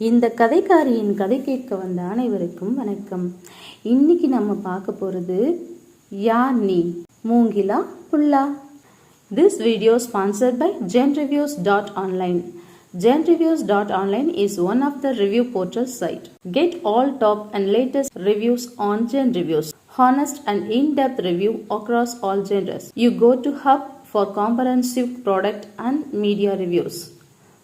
இந்த கதைக்காரியின் கதை கேட்க வந்த அனைவருக்கும் வணக்கம் இன்னைக்கு நம்ம பார்க்க போகிறது யார் நீ மூங்கிலா புல்லா this video sponsored by Gen reviews dot online Gen reviews dot online is one of the review portal site get all top and latest reviews on Gen reviews honest and in depth review across all genres you go to hub for comprehensive product and media reviews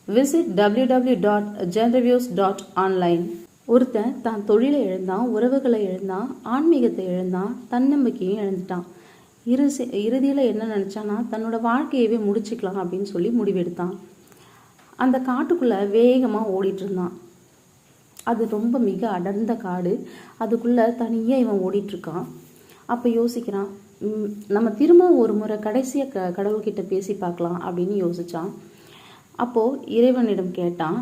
visit W W dot genreviews dot online ஒருத்தன் தான் தொழிலை இழந்தான் உறவுகளை இழந்தான் ஆன்மீகத்தை இழந்தான் தன்னம்பிக்கையும் இழந்துட்டான் இறுசி இறுதியில் என்ன நினச்சானா தன்னோட வாழ்க்கையவே முடிச்சுக்கலாம் அப்படின்னு சொல்லி முடிவெடுத்தான். அந்த காட்டுக்குள்ளே வேகமாக ஓடிட்டு இருந்தான். அது ரொம்ப மிக அடர்ந்த காடு. அதுக்குள்ளே தனியாக இவன் ஓடிட்டுருக்கான் அப்போ யோசிக்கிறான் நம்ம திரும்பவும் ஒரு முறை கடைசியாக க கடவுள்கிட்ட பேசி பார்க்கலாம் அப்படின்னு யோசிச்சான். அப்போது இறைவனிடம் கேட்டான்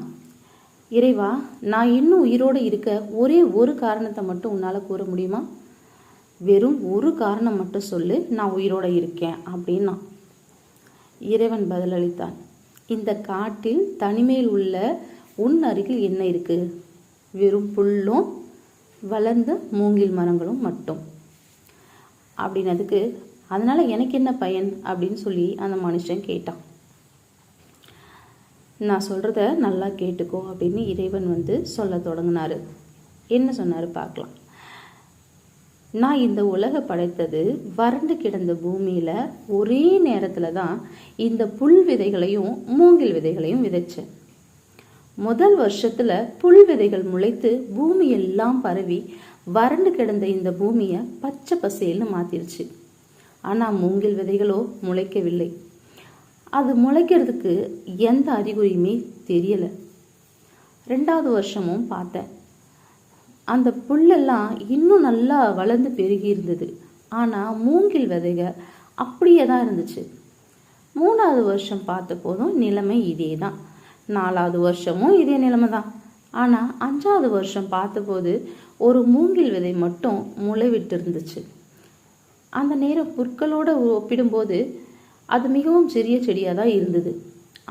இறைவா நான் இன்னும் உயிரோடு இருக்க ஒரே ஒரு காரணத்தை மட்டும் உன்னால் கூற முடியுமா? வெறும் ஒரு காரணம் மட்டும் சொல்லு நான் உயிரோடு இருக்கேன் அப்படின்னா இறைவன் பதிலளித்தான் இந்த காட்டில் தனிமையில் உள்ள உன் அருகில் என்ன இருக்கு? வெறும் புல்லும் வளர்ந்த மூங்கில் மரங்களும் மட்டும். அப்படின்னதுக்கு அதனால் எனக்கு என்ன பயன்? அப்படின்னு சொல்லி அந்த மனுஷன் கேட்டான். நான் சொல்கிறத நல்லா கேட்டுக்கோ அப்படின்னு இறைவன் வந்து சொல்ல தொடங்கினாரு. என்ன சொன்னார் பார்க்கலாம். நான் இந்த உலக படைத்தது வறண்டு கிடந்த பூமியில் ஒரே நேரத்தில் தான் இந்த புல் விதைகளையும் மூங்கில் விதைகளையும் விதைச்சேன். முதல் வருஷத்தில் புல் விதைகள் முளைத்து பூமி எல்லாம் பரவி வறண்டு கிடந்த இந்த பூமியை பச்சை பசேல்னு மாத்திருச்சு. ஆனால் மூங்கில் விதைகளோ முளைக்கவில்லை. அது முளைக்கிறதுக்கு எந்த அறிகுறியுமே தெரியலை. ரெண்டாவது வருஷமும் பார்த்தேன். அந்த புல்லெல்லாம் இன்னும் நல்லா வளர்ந்து பெருகி இருந்தது. ஆனால் மூங்கில் விதைகள் அப்படியே தான் இருந்துச்சு. மூணாவது வருஷம் பார்த்த போதும் நிலைமை இதே தான். நாலாவது வருஷமும் இதே நிலைமை தான். ஆனால் அஞ்சாவது வருஷம் பார்த்தபோது ஒரு மூங்கில் விதை மட்டும் முளைவிட்டு இருந்துச்சு அந்த நேரம் புற்களோடு ஒப்பிடும்போது அது மிகவும் சிறிய செடியாக தான் இருந்தது.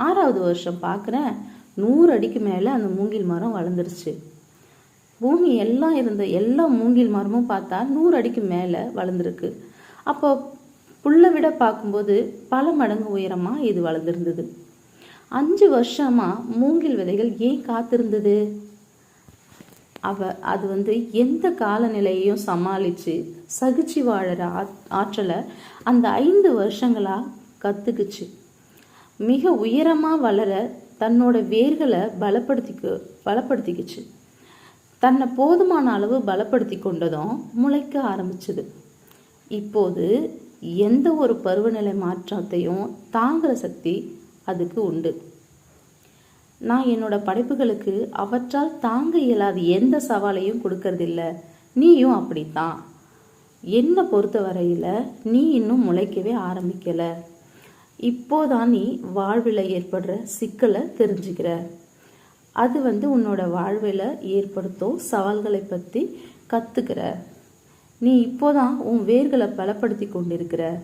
ஆறாவது வருஷம் பார்க்குறேன் நூறு அடிக்கு மேலே அந்த மூங்கில் மரம் வளர்ந்துருச்சு. பூமி எல்லாம் இருந்த எல்லா மூங்கில் மரமும் பார்த்தா நூறு அடிக்கு மேலே வளர்ந்துருக்கு. அப்போ புல்லை விட பார்க்கும்போது பல மடங்கு உயரமாக இது வளர்ந்துருந்தது. அஞ்சு வருஷமாக மூங்கில் விதைகள் ஏன் காத்திருந்தது? அவ அது வந்து எந்த காலநிலையையும் சமாளித்து சகிச்சு வாழற ஆற்றலை அந்த ஐந்து வருஷங்களாக கற்றுக்குச்சு மிக உயரமாக வளர தன்னோட வேர்களை பலப்படுத்திக்க பலப்படுத்திக்கிச்சு. தன்னை போதுமான அளவு பலப்படுத்தி கொண்டதும் முளைக்க ஆரம்பிச்சது. இப்போது எந்த ஒரு பருவநிலை மாற்றத்தையும் தாங்குற சக்தி அதுக்கு உண்டு. நான் என்னோட படைப்புகளுக்கு அவற்றால் தாங்க இயலாத எந்த சவாலையும் கொடுக்கறதில்ல. நீயும் அப்படித்தான். என்னை பொறுத்த வரையில் நீ இன்னும் முளைக்கவே ஆரம்பிக்கலை. இப்போதான் நீ வாழ்வில் ஏற்படுற சிக்கலை தெரிஞ்சுக்கிற. அது வந்து உன்னோட வாழ்வில் ஏற்படுத்தும் சவால்களை பற்றி கற்றுக்கிற நீ இப்போதான் உன் வேர்களை பலப்படுத்தி கொண்டிருக்கிற.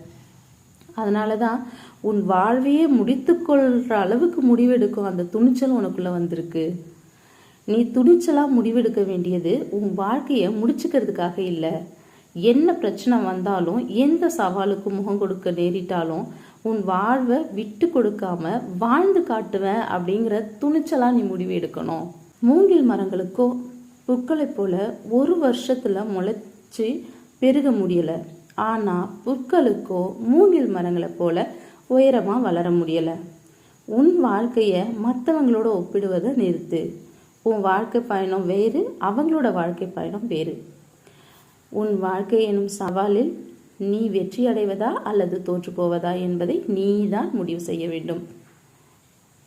அதனால தான் உன் வாழ்வையே முடித்துக்கொள்கிற அளவுக்கு முடிவெடுக்கும் அந்த துணிச்சல் உனக்குள்ள வந்திருக்கு. நீ துணிச்சலாக முடிவெடுக்க வேண்டியது உன் வாழ்க்கையை முடிச்சுக்கிறதுக்காக இல்லை. என்ன பிரச்சனை வந்தாலும் எந்த சவாலுக்கு முகம் கொடுக்க நேரிட்டாலும் உன் வாழ்வை விட்டு கொடுக்காம வாழ்ந்து காட்டுவேன் அப்படிங்கிற துணிச்சலாக நீ முடிவு எடுக்கணும். மூங்கில் மரங்களுக்கோ புற்களைப் போல ஒரு வருஷத்தில் முளைச்சி பெருக முடியலை. ஆனால் புற்களுக்கோ மூங்கில் மரங்களைப் போல உயரமாக வளர முடியலை. உன் வாழ்க்கையை மற்றவங்களோட ஒப்பிடுவதை நிறுத்து. உன் வாழ்க்கை பயணம் வேறு அவங்களோட வாழ்க்கை பயணம் வேறு. உன் வாழ்க்கை எனும் சவாலில் நீ வெற்றி அடைவதா அல்லது தோற்று போவதா என்பதை நீதான் முடிவு செய்ய வேண்டும்.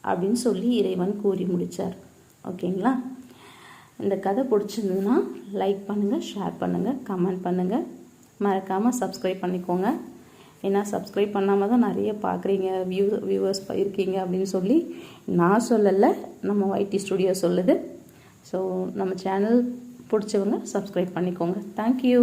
அப்படின்னு சொல்லி இறைவன் கூறி முடித்தார் ஓகேங்களா இந்த கதை பிடிச்சிருந்ததுன்னா லைக் பண்ணுங்கள் ஷேர் பண்ணுங்கள் கமெண்ட் பண்ணுங்கள் மறக்காமல் சப்ஸ்கிரைப் பண்ணிக்கோங்க. ஏன்னா சப்ஸ்கிரைப் பண்ணாமல் தான் நிறைய பார்க்குறீங்க வியூ வியூவர்ஸ் இருக்கீங்க அப்படின்னு சொல்லி நான் சொல்லலை நம்ம ஒய்டி ஸ்டுடியோ சொல்லுது. ஸோ நம்ம சேனல் பிடிச்சவங்க சப்ஸ்கிரைப் பண்ணிக்கோங்க. Thank you